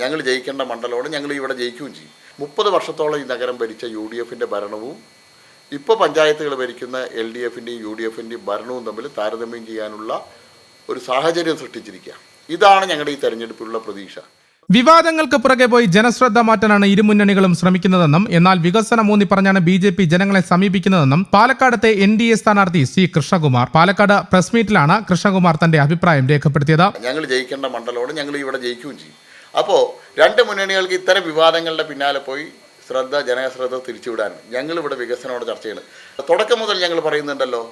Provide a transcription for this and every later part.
ഞങ്ങൾ ജയിക്കേണ്ട മണ്ഡലമാണ് ഞങ്ങൾ ഇവിടെ ജയിക്കുകയും ചെയ്യും. മുപ്പത് വർഷത്തോളം ഈ നഗരം ഭരിച്ച യു ഡി എഫിന്റെ ഭരണവും ഇപ്പോൾ പഞ്ചായത്തുകൾ ഭരിക്കുന്ന എൽ ഡി എഫിന്റെയും യു ഡി എഫിന്റെയും ഭരണവും തമ്മിൽ താരതമ്യം ചെയ്യാനുള്ള ഒരു സാഹചര്യം സൃഷ്ടിച്ചിരിക്കുക ഇതാണ് ഞങ്ങളുടെ ഈ തെരഞ്ഞെടുപ്പിലുള്ള പ്രതീക്ഷ. വിവാദങ്ങൾക്ക് പുറകെ പോയി ജനശ്രദ്ധ മാറ്റാനാണ് ഇരുമുന്നണികളും ശ്രമിക്കുന്നതെന്നും എന്നാൽ വികസനം ഊന്നി പറഞ്ഞാണ് ബി ജെ പി ജനങ്ങളെ സമീപിക്കുന്നതെന്നും പാലക്കാടത്തെ എൻ ഡി എ സ്ഥാനാർത്ഥി സി കൃഷ്ണകുമാർ. പാലക്കാട് പ്രസ് മീറ്റിലാണ് കൃഷ്ണകുമാർ തന്റെ അഭിപ്രായം രേഖപ്പെടുത്തിയത്. ഞങ്ങൾ ജയിക്കേണ്ട മണ്ഡലമാണ് ഞങ്ങൾ ഇവിടെ ജയിക്കുകയും ചെയ്യും. അപ്പോൾ രണ്ട് മുന്നണികൾക്ക് ഇത്തരം വിവാദങ്ങളുടെ പിന്നാലെ പോയി ശ്രദ്ധ ജനശ്രദ്ധ തിരിച്ചുവിടാൻ ഞങ്ങളിവിടെ വികസനോട് ചർച്ച ചെയ്യണം തുടക്കം മുതൽ ഞങ്ങൾ പറയുന്നുണ്ടല്ലോ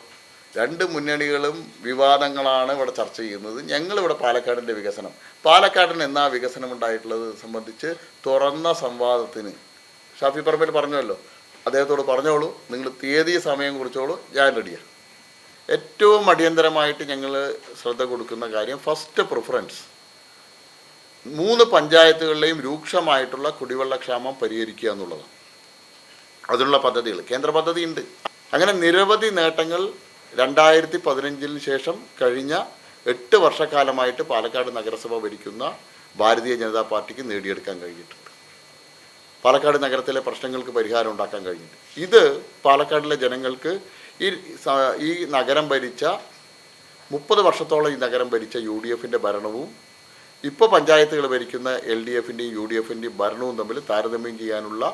രണ്ട് മുന്നണികളും വിവാദങ്ങളാണ് ഇവിടെ ചർച്ച ചെയ്യുന്നത്. ഞങ്ങളിവിടെ പാലക്കാടിന്റെ വികസനം. പാലക്കാടിന് എന്നാ വികസനം ഉണ്ടായിട്ടുള്ളത് സംബന്ധിച്ച് തുറന്ന സംവാദത്തിന്. ഷാഫി പറമ്പിൽ പറഞ്ഞല്ലോ അദ്ദേഹത്തോട് പറഞ്ഞോളൂ നിങ്ങൾ തീയതി സമയം കുറിച്ചോളൂ ഞാൻ റെഡിയാണ് ഏറ്റവും അടിയന്തരമായിട്ട് ഞങ്ങൾ ശ്രദ്ധ കൊടുക്കുന്ന കാര്യം ഫസ്റ്റ് പ്രിഫറൻസ് മൂന്ന് പഞ്ചായത്തുകളിലെയും രൂക്ഷമായിട്ടുള്ള കുടിവെള്ളക്ഷാമം പരിഹരിക്കുക എന്നുള്ളതാണ്. അതിനുള്ള പദ്ധതികൾ. കേന്ദ്ര പദ്ധതി ഉണ്ട് അങ്ങനെ നിരവധി നേട്ടങ്ങൾ രണ്ടായിരത്തി പതിനഞ്ചിന് ശേഷം കഴിഞ്ഞ എട്ട് വർഷക്കാലമായിട്ട് പാലക്കാട് നഗരസഭ ഭരിക്കുന്ന ഭാരതീയ ജനതാ പാർട്ടിക്ക് നേടിയെടുക്കാൻ കഴിഞ്ഞിട്ടുണ്ട്. പാലക്കാട് നഗരത്തിലെ പ്രശ്നങ്ങൾക്ക് പരിഹാരം ഉണ്ടാക്കാൻ കഴിഞ്ഞിട്ടുണ്ട്. ഇത് പാലക്കാടിലെ ജനങ്ങൾക്ക് ഈ ഈ നഗരം ഭരിച്ച മുപ്പത് വർഷത്തോളം ഈ നഗരം ഭരിച്ച യു ഡി എഫിന്റെ ഭരണവും ഇപ്പോൾ പഞ്ചായത്തുകൾ ഭരിക്കുന്ന എൽ ഡി എഫിന്റെയും യു ഡി എഫിന്റെയും ഭരണവും തമ്മിൽ താരതമ്യം ചെയ്യാനുള്ള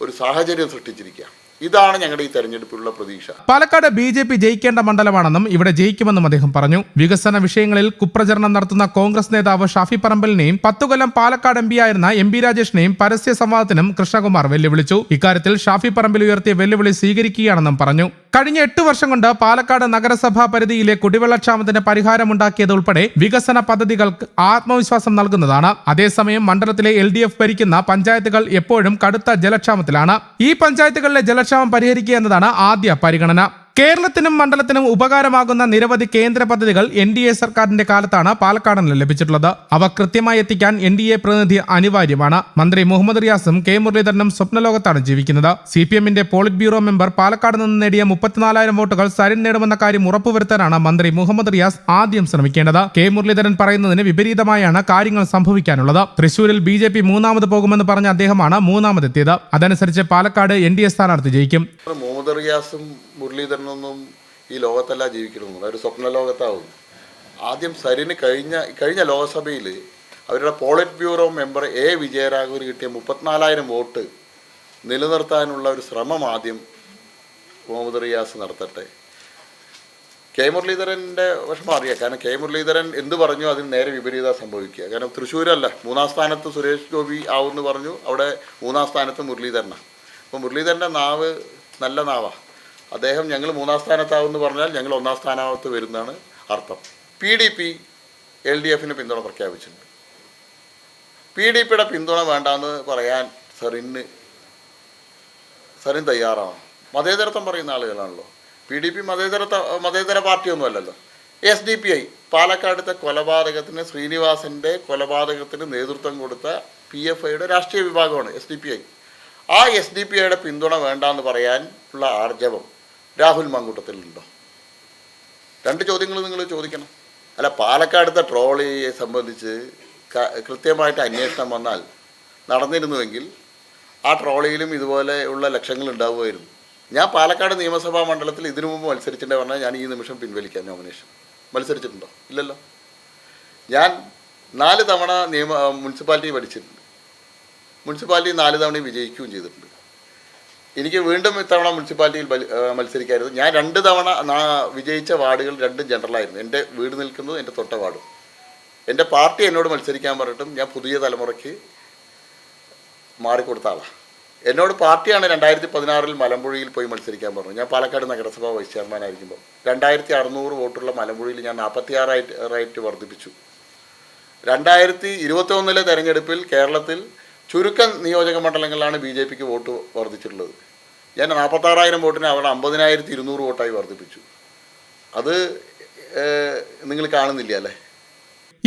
ഒരു സാഹചര്യം സൃഷ്ടിച്ചിരിക്കുക ഇതാണ് ഞങ്ങളുടെ ഈ തെരഞ്ഞെടുപ്പിലുള്ള പ്രതീക്ഷ. പാലക്കാട് ബി ജെ പി ജയിക്കേണ്ട മണ്ഡലമാണെന്നും ഇവിടെ ജയിക്കുമെന്നും അദ്ദേഹം പറഞ്ഞു. വികസന വിഷയങ്ങളിൽ കുപ്രചരണം നടത്തുന്ന കോൺഗ്രസ് നേതാവ് ഷാഫി പറമ്പലിനെയും പത്തു കൊല്ലം പാലക്കാട് എം ആയിരുന്ന എം പി രാജേഷിനെയും പരസ്യ സംവാദത്തിനും കൃഷ്ണകുമാർ വെല്ലുവിളിച്ചു. ഇക്കാര്യത്തിൽ ഷാഫി പറമ്പിൽ ഉയർത്തിയ വെല്ലുവിളി സ്വീകരിക്കുകയാണെന്നും പറഞ്ഞു. കഴിഞ്ഞ എട്ട് വർഷം കൊണ്ട് പാലക്കാട് നഗരസഭാ പരിധിയിലെ കുടിവെള്ളക്ഷാമത്തിന് പരിഹാരമുണ്ടാക്കിയത് ഉൾപ്പെടെ വികസന പദ്ധതികൾക്ക് ആത്മവിശ്വാസം നൽകുന്നതാണ്. അതേസമയം മണ്ഡലത്തിലെ എൽ ഡി എഫ് ഭരിക്കുന്ന പഞ്ചായത്തുകൾ എപ്പോഴും കടുത്ത ജലക്ഷാമത്തിലാണ്. ഈ പഞ്ചായത്തുകളിലെ ജലക്ഷാമം പരിഹരിക്കുക എന്നതാണ് ആദ്യ പരിഗണന. കേരളത്തിനും മണ്ഡലത്തിനും ഉപകാരമാകുന്ന നിരവധി കേന്ദ്ര പദ്ധതികൾ എൻ ഡി എ സർക്കാരിന്റെ കാലത്താണ് പാലക്കാടിന് ലഭിച്ചിട്ടുള്ളത്. അവ കൃത്യമായി എത്തിക്കാൻ എൻ ഡി എ പ്രതിനിധി അനിവാര്യമാണ്. മന്ത്രി മുഹമ്മദ് റിയാസും കെ മുരളീധരനും സ്വപ്നലോകത്താണ് ജീവിക്കുന്നത്. സി പി എമ്മിന്റെ പോളിറ്റ് ബ്യൂറോ മെമ്പർ പാലക്കാട് നിന്ന് നേടിയ മുപ്പത്തിനാലായിരം വോട്ടുകൾ സരിൻ നേടുമെന്ന കാര്യം ഉറപ്പുവരുത്താനാണ് മന്ത്രി മുഹമ്മദ് റിയാസ് ആദ്യം ശ്രമിക്കേണ്ടത്. കെ മുരളീധരൻ പറയുന്നതിന് വിപരീതമായാണ് കാര്യങ്ങൾ സംഭവിക്കാനുള്ളത്. തൃശൂരിൽ ബി ജെ പി മൂന്നാമത് പോകുമെന്ന് പറഞ്ഞ അദ്ദേഹമാണ് മൂന്നാമതെത്തിയത്. അതനുസരിച്ച് പാലക്കാട് എൻ ഡി എ സ്ഥാനാർത്ഥി ജയിക്കും. മുഹമ്മദ് റിയാസും മുരളീധരനൊന്നും ഈ ലോകത്തല്ല ജീവിക്കണമെന്ന് ഒരു സ്വപ്ന ലോകത്താവും ആദ്യം സരിന് കഴിഞ്ഞ കഴിഞ്ഞ ലോക്സഭയിൽ അവരുടെ പോളിറ്റ് ബ്യൂറോ മെമ്പർ എ വിജയരാഘവന് കിട്ടിയ മുപ്പത്തിനാലായിരം വോട്ട് നിലനിർത്താനുള്ള ഒരു ശ്രമം ആദ്യം മുഹമ്മദ് റിയാസ് നടത്തട്ടെ. കെ മുരളീധരന്റെ വിഷമം അറിയാം. കാരണം കെ മുരളീധരൻ എന്ത് പറഞ്ഞു അതിന് നേരെ വിപരീത സംഭവിക്കുക. കാരണം തൃശ്ശൂരല്ല മൂന്നാം സ്ഥാനത്ത് സുരേഷ് ഗോപി ആവുമെന്ന് പറഞ്ഞു. അവിടെ മൂന്നാം സ്ഥാനത്ത് മുരളീധരനാണ് അപ്പോൾ മുരളീധരന്റെ നാവ് നല്ല നാവാ. അദ്ദേഹം ഞങ്ങൾ മൂന്നാം സ്ഥാനത്താവുമെന്ന് പറഞ്ഞാൽ ഞങ്ങൾ ഒന്നാം സ്ഥാനത്ത് വരുന്നതാണ് അർത്ഥം. P D P L D എഫിന് പിന്തുണ പ്രഖ്യാപിച്ചിട്ടുണ്ട്. പി ഡി പിയുടെ പിന്തുണ വേണ്ടാന്ന് പറയാൻ സെറിന് സെറിൻ തയ്യാറാണ്. മതേതരത്വം പറയുന്ന ആളുകളാണല്ലോ. പി ഡി പി മതേതര മതേതര പാർട്ടിയൊന്നുമല്ലല്ലോ എസ് ഡി പി ഐ പാലക്കാടത്തെ കൊലപാതകത്തിന് ശ്രീനിവാസന്റെ കൊലപാതകത്തിന് നേതൃത്വം കൊടുത്ത പി എഫ് ഐയുടെ രാഷ്ട്രീയ വിഭാഗമാണ് എസ് ഡി പി ഐ. ആ എസ് ഡി പി ഐയുടെ പിന്തുണ വേണ്ടാന്ന് പറയാൻ ഉള്ള ആർജവം രാഹുൽ മങ്കൂട്ടത്തിലുണ്ടോ? രണ്ട് ചോദ്യങ്ങൾ നിങ്ങൾ ചോദിക്കണം. അല്ല പാലക്കാടത്തെ ട്രോളിയെ സംബന്ധിച്ച് കൃത്യമായിട്ട് അന്വേഷണം വന്നാൽ നടന്നിരുന്നുവെങ്കിൽ ആ ട്രോളിയിലും ഇതുപോലെയുള്ള ലക്ഷങ്ങൾ ഉണ്ടാവുമായിരുന്നു. ഞാൻ പാലക്കാട് നിയമസഭാ മണ്ഡലത്തിൽ ഇതിനു മുമ്പ് മത്സരിച്ചിട്ടുണ്ടെന്ന് പറഞ്ഞാൽ ഞാൻ ഈ നിമിഷം പിൻവലിക്കാം നോമിനേഷൻ മത്സരിച്ചിട്ടുണ്ടോ? ഇല്ലല്ലോ. ഞാൻ നാല് തവണ നിയമ മുനിസിപ്പാലിറ്റി പഠിച്ചിട്ടുണ്ട് മുനിസിപ്പാലിറ്റി നാല് തവണ വിജയിക്കുകയും ചെയ്തിട്ടുണ്ട്. എനിക്ക് വീണ്ടും ഇത്തവണ മുനിസിപ്പാലിറ്റിയിൽ മത്സരിക്കായിരുന്നു. ഞാൻ രണ്ട് തവണ വിജയിച്ച വാർഡുകൾ രണ്ടും ജനറലായിരുന്നു. എന്റെ വീട് നിൽക്കുന്നത് എന്റെ തൊട്ട വാർഡും. എന്റെ പാർട്ടി എന്നോട് മത്സരിക്കാൻ പറഞ്ഞിട്ടും ഞാൻ പുതിയ തലമുറയ്ക്ക് മാറിക്കൊടുത്ത ആളാണ് എന്നോട് പാർട്ടിയാണ് രണ്ടായിരത്തി പതിനാറിൽ മലമ്പുഴയിൽ പോയി മത്സരിക്കാൻ പറഞ്ഞു ഞാൻ പാലക്കാട് നഗരസഭാ വൈസ് ചെയർമാൻ ആയിരിക്കുമ്പോൾ രണ്ടായിരത്തി അറുന്നൂറ് വോട്ടുള്ള മലമ്പുഴയിൽ ഞാൻ നാൽപ്പത്തിയാറായിട്ട് റേറ്റ് വർദ്ധിപ്പിച്ചു. രണ്ടായിരത്തി ഇരുപത്തി ഒന്നിലെ തെരഞ്ഞെടുപ്പിൽ കേരളത്തിൽ ചുരുക്കം നിയോജക മണ്ഡലങ്ങളിലാണ് ബി ജെ പിക്ക് വോട്ട് വർദ്ധിച്ചിട്ടുള്ളത്. ഞാൻ നാൽപ്പത്താറായിരം വോട്ടിന് അവിടെ അമ്പതിനായിരത്തി ഇരുന്നൂറ് വോട്ടായി വർദ്ധിപ്പിച്ചു. അത് നിങ്ങൾ കാണുന്നില്ല അല്ലേ?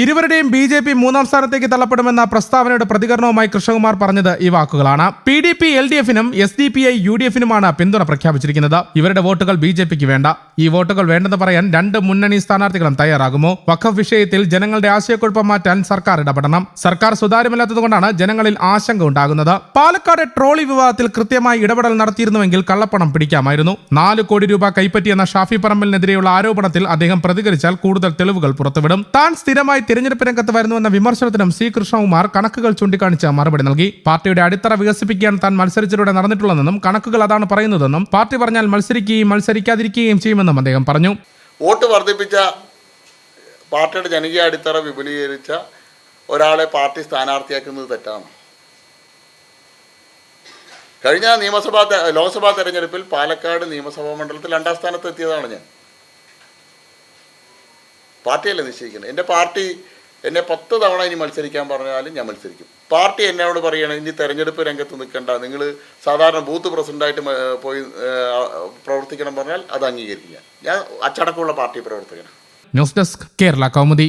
ഇരുവരുടെയും ബി ജെ പി മൂന്നാം സ്ഥാനത്തേക്ക് തള്ളപ്പെടുമെന്ന പ്രസ്താവനയുടെ പ്രതികരണവുമായി കൃഷ്ണകുമാർ പറഞ്ഞത് ഈ വാക്കുകളാണ്. P D P L D എഫിനും S D P I U D എഫിനുമാണ് പിന്തുണ പ്രഖ്യാപിച്ചിരിക്കുന്നത്. ഇവരുടെ വോട്ടുകൾ ബി ജെ പിക്ക് വേണ്ട. ഈ വോട്ടുകൾ വേണ്ടെന്ന് പറയാൻ രണ്ട് മുന്നണി സ്ഥാനാർത്ഥികളും തയ്യാറാകുമോ? വഖഫ് വിഷയത്തിൽ ജനങ്ങളുടെ ആശയക്കുഴപ്പം മാറ്റാൻ സർക്കാർ ഇടപെടണം. സർക്കാർ സുതാര്യമല്ലാത്തതുകൊണ്ടാണ് ജനങ്ങളിൽ ആശങ്ക ഉണ്ടാകുന്നത്. പാലക്കാട് ട്രോളി വിവാദത്തിൽ കൃത്യമായി ഇടപെടൽ നടത്തിയിരുന്നുവെങ്കിൽ കള്ളപ്പണം പിടിക്കാമായിരുന്നു. നാല് കോടി രൂപ കൈപ്പറ്റിയെന്ന ഷാഫി പറമ്പലിനെതിരെയുള്ള ആരോപണത്തിൽ അദ്ദേഹം പ്രതികരിച്ചാൽ കൂടുതൽ തെളിവുകൾ പുറത്തുവിടും. താൻ സ്ഥിരമായി തിരഞ്ഞെടുപ്പ് രംഗത്ത് വരുന്നുവെന്ന വിമർശനത്തിനും സി. കൃഷ്ണകുമാർ കണക്കുകൾ ചൂണ്ടിക്കാണിച്ച് മറുപടി നൽകി. പാർട്ടിയുടെ അടിത്തറ വികസിപ്പിക്കാൻ താൻ മത്സരിച്ചിലൂടെ നടന്നിട്ടുള്ളതെന്നും കണക്കുകൾ അതാണ് പറയുന്നതെന്നും പാർട്ടി പറഞ്ഞാൽ മത്സരിക്കുകയും മത്സരിക്കാതിരിക്കുകയും ചെയ്യുമെന്നും അദ്ദേഹം പറഞ്ഞു. വോട്ട് വർദ്ധിപ്പിച്ച പാർട്ടിയുടെ ജനകീയ അടിത്തറ വിപുലീകരിച്ച ഒരാളെ പാർട്ടി സ്ഥാനാർത്ഥിയാക്കുന്നത് തെറ്റാണ്. കഴിഞ്ഞ നിയമസഭാ ലോക്സഭാ തെരഞ്ഞെടുപ്പിൽ പാലക്കാട് നിയമസഭാ മണ്ഡലത്തിൽ രണ്ടാം സ്ഥാനത്ത് എത്തിയതാണ് ഞാൻ. പാർട്ടിയല്ലേ നിശ്ചയിക്കുന്നത്? എന്റെ പാർട്ടി എന്നെ പത്ത് തവണ ഇനി മത്സരിക്കാൻ പറഞ്ഞാലും ഞാൻ മത്സരിക്കും. പാർട്ടി എന്നോട് പറയണം ഇനി തെരഞ്ഞെടുപ്പ് രംഗത്ത് നിൽക്കണ്ട. നിങ്ങൾ സാധാരണ ബൂത്ത് പ്രസിഡന്റായിട്ട് പോയി പ്രവർത്തിക്കണം പറഞ്ഞാൽ അത് അംഗീകരിക്കുക ഞാൻ അച്ചടക്കമുള്ള പാർട്ടി പ്രവർത്തകനാണ്. News desk Kerala Kaumudi.